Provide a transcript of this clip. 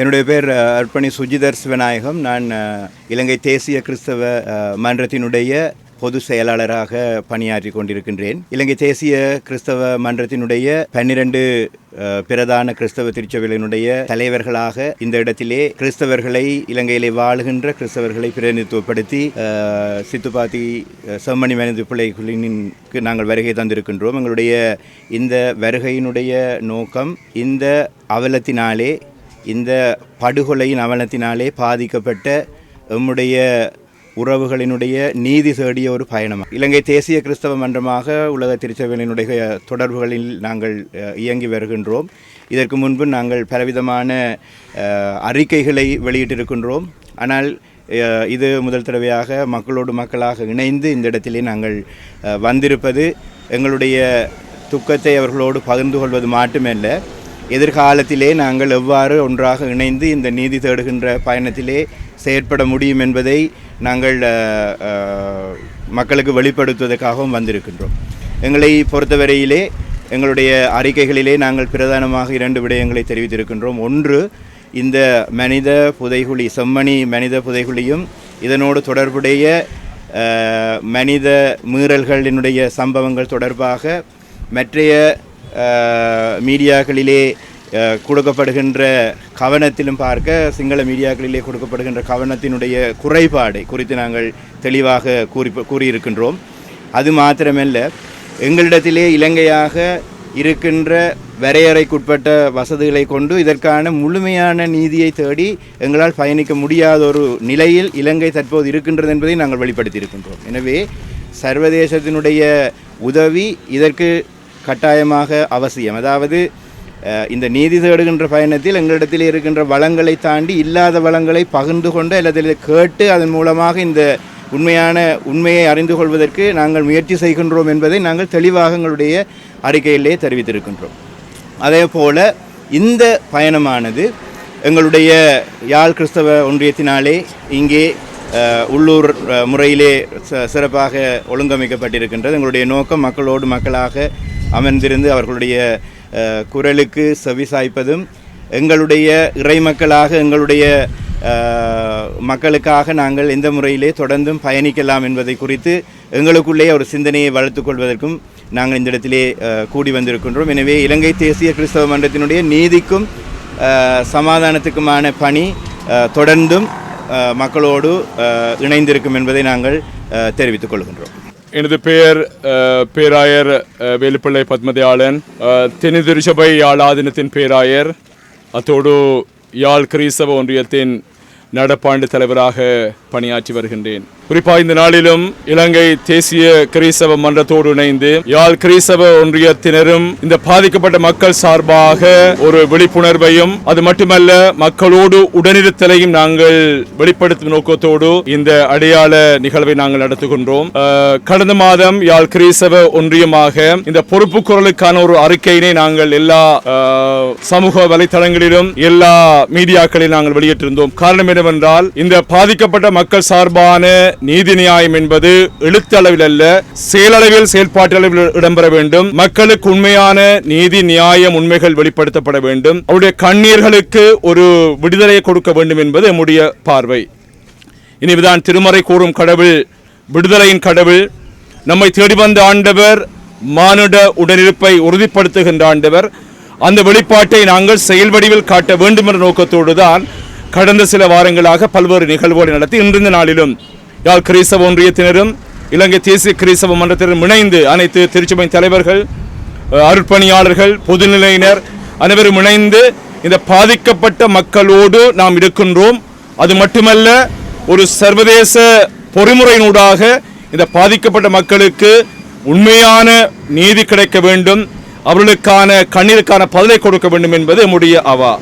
என்னுடைய பேர் அர்ப்பணி சுஜிதர் சிவநாயகம். நான் இலங்கை தேசிய கிறிஸ்தவ மன்றத்தினுடைய பொது செயலாளராக பணியாற்றி கொண்டிருக்கின்றேன். இலங்கை தேசிய கிறிஸ்தவ மன்றத்தினுடைய பன்னிரண்டு பிரதான கிறிஸ்தவ திருச்சபைகளினுடைய தலைவர்களாக இந்த இடத்திலே கிறிஸ்தவர்களை இலங்கையிலே வாழுகின்ற கிறிஸ்தவர்களை பிரதிநிதித்துவப்படுத்தி சித்துப்பாத்தி செம்மணி மனித பிள்ளைகளினுக்கு நாங்கள் வருகை தந்திருக்கின்றோம். எங்களுடைய இந்த வருகையினுடைய நோக்கம் இந்த அவலத்தினாலே இந்த படுகொலையின் அவலத்தினாலே பாதிக்கப்பட்ட எம்முடைய உறவுகளினுடைய நீதி தேடிய ஒரு பயணம்? இலங்கை தேசிய கிறிஸ்தவ மன்றமாக உலக திருச்சபையினுடைய தொடர்புகளில் நாங்கள் இயங்கி வருகின்றோம். இதற்கு முன்பு நாங்கள் பலவிதமான அறிக்கைகளை வெளியிட்டிருக்கின்றோம். ஆனால் இது முதல் தடவையாக மக்களோடு மக்களாக இணைந்து இந்த இடத்திலே நாங்கள் வந்திருப்பது எங்களுடைய துக்கத்தை அவர்களோடு பகிர்ந்து கொள்வது மட்டுமல்ல. எதிர்காலத்திலே நாங்கள் எவ்வாறு ஒன்றாக இணைந்து இந்த நீதி தேடுகின்ற பயணத்திலே செயற்பட முடியும் என்பதை நாங்கள் மக்களுக்கு வெளிப்படுத்துவதற்காகவும் வந்திருக்கின்றோம். எங்களை பொறுத்தவரையிலே எங்களுடைய அறிக்கைகளிலே நாங்கள் பிரதானமாக இரண்டு விடயங்களை தெரிவித்திருக்கின்றோம். ஒன்று இந்த மனித புதைகுழி செம்மணி மனித புதைகுழியும் இதனோடு தொடர்புடைய மனித மீறல்களினுடைய சம்பவங்கள் தொடர்பாக மற்றைய மீடியாக்களிலே கொடுக்கப்படுகின்ற கவனத்திலும் பார்க்க சிங்கள மீடியாக்களிலே கொடுக்கப்படுகின்ற கவனத்தினுடைய குறைபாடை குறித்து நாங்கள் தெளிவாக கூறி கூறியிருக்கின்றோம். அது மாத்திரமல்ல எங்களிடத்திலே இலங்கையாக இருக்கின்ற வரையறைக்குட்பட்ட வசதிகளை கொண்டு இதற்கான முழுமையான நீதியை தேடி எங்களால் பயணிக்க முடியாத ஒரு நிலையில் இலங்கை தற்போது இருக்கின்றது என்பதை நாங்கள் வெளிப்படுத்தியிருக்கின்றோம். எனவே சர்வதேசத்தினுடைய உதவி இதற்கு கட்டாயமாக அவசியம். அதாவது இந்த நீதி தேடுகின்ற பயணத்தில் எங்களிடத்தில் இருக்கின்ற வளங்களை தாண்டி இல்லாத வளங்களை பகிர்ந்து கொண்டு அல்லது கேட்டு அதன் மூலமாக இந்த உண்மையான உண்மையை அறிந்து கொள்வதற்கு நாங்கள் முயற்சி செய்கின்றோம் என்பதை நாங்கள் தெளிவாக எங்களுடைய அறிக்கையிலே தெரிவித்திருக்கின்றோம். அதே போல இந்த பயணமானது எங்களுடைய யாழ் கிறிஸ்தவ ஒன்றியத்தினாலே இங்கே உள்ளூர் முறையிலே ச- சிறப்பாக ஒழுங்கமைக்கப்பட்டிருக்கின்றது. எங்களுடைய நோக்கம் மக்களோடு மக்களாக அமர்ந்திருந்து அவர்களுடைய குரலுக்கு செவிசாய்ப்பதும் எங்களுடைய இறைமக்களாக எங்களுடைய மக்களுக்காக நாங்கள் எந்த முறையிலே தொடர்ந்தும் பயணிக்கலாம் என்பதை குறித்து எங்களுக்குள்ளேயே ஒரு சிந்தனையை வளர்த்துக்கொள்வதற்கும் நாங்கள் இந்த இடத்திலே கூடி வந்திருக்கின்றோம். எனவே இலங்கை தேசிய கிறிஸ்தவ மன்றத்தினுடைய நீதிக்கும் சமாதானத்துக்குமான பணி தொடர்ந்தும் மக்களோடு இணைந்திருக்கும் என்பதை நாங்கள் தெரிவித்துக் கொள்கின்றோம். எனது பெயர் பேராயர் வேலுப்பிள்ளை பத்மதியாளன். அஹ், தென்னிதிருச்சபை யாழ் ஆதீனத்தின் பேராயர். அத்தோடு யாழ் கிறிஸ்தவ ஒன்றியத்தின் நடப்பாண்டு தலைவராக பணியாற்றி வருகின்றேன். குறிப்பாக இந்த நாளிலும் இலங்கை தேசிய கிறிஸ்தவ மன்றத்தோடு இணைந்து யாழ் கிறிஸ்தவ ஒன்றியத்தினரும் இந்த பாதிக்கப்பட்ட மக்கள் சார்பாக ஒரு விழிப்புணர்வையும் அது மட்டுமல்ல மக்களோடு உடனிருத்தலையும் நாங்கள் வெளிப்படுத்தும் நோக்கத்தோடு இந்த அடையாள நிகழ்வை நாங்கள் நடத்துகின்றோம். கடந்த மாதம் யாழ் கிறிஸ்தவ ஒன்றியமாக இந்த பொறுப்பு குரலுக்கான ஒரு அறிக்கையினை நாங்கள் எல்லா சமூக வலைத்தளங்களிலும் எல்லா மீடியாக்களிலும் நாங்கள் வெளியிட்டிருந்தோம். காரணம் என்னவென்றால் இந்த பாதிக்கப்பட்ட மக்கள் சார்பான நீதி நியாயம் என்பது எழுத்தளவில் அல்ல செயலளவில் செயல்பாட்டளவில் இடம்பெற வேண்டும். மக்களுக்கு உண்மையான நீதி நியாயம் உண்மைகள் வெளிப்படுத்தப்பட வேண்டும். அவருடைய கண்ணீர்களுக்கு ஒரு விடுதலையை கொடுக்க வேண்டும் என்பது நம்முடைய பார்வை. இனிதான் திருமறை கூறும் கடவுள் விடுதலையின் கடவுள் நம்மை தேடி வந்த ஆண்டவர் மானுட உடனிருப்பை உறுதிப்படுத்துகின்ற ஆண்டவர் அந்த வெளிப்பாட்டை நாங்கள் செயல் வடிவில் காட்ட வேண்டும் என்ற நோக்கத்தோடு தான் கடந்த சில வாரங்களாக பல்வேறு நிகழ்வுகளை நடத்தி இன்றைய நாளிலும் யாழ் கிறிஸ்தவ ஒன்றியத்தினரும் இலங்கை தேசிய கிறிஸ்தவ மன்றத்தினரும் இணைந்து அனைத்து திருச்சபை தலைவர்கள் அருட்பணியாளர்கள் பொதுநிலையினர் அனைவரும் இணைந்து இந்த பாதிக்கப்பட்ட மக்களோடு நாம் இருக்கின்றோம். அது மட்டுமல்ல ஒரு சர்வதேச பொறிமுறையினூடாக இந்த பாதிக்கப்பட்ட மக்களுக்கு உண்மையான நீதி கிடைக்க வேண்டும். அவர்களுக்கான கண்ணீருக்கான பதிலை கொடுக்க வேண்டும் என்பது நம்முடைய அவா.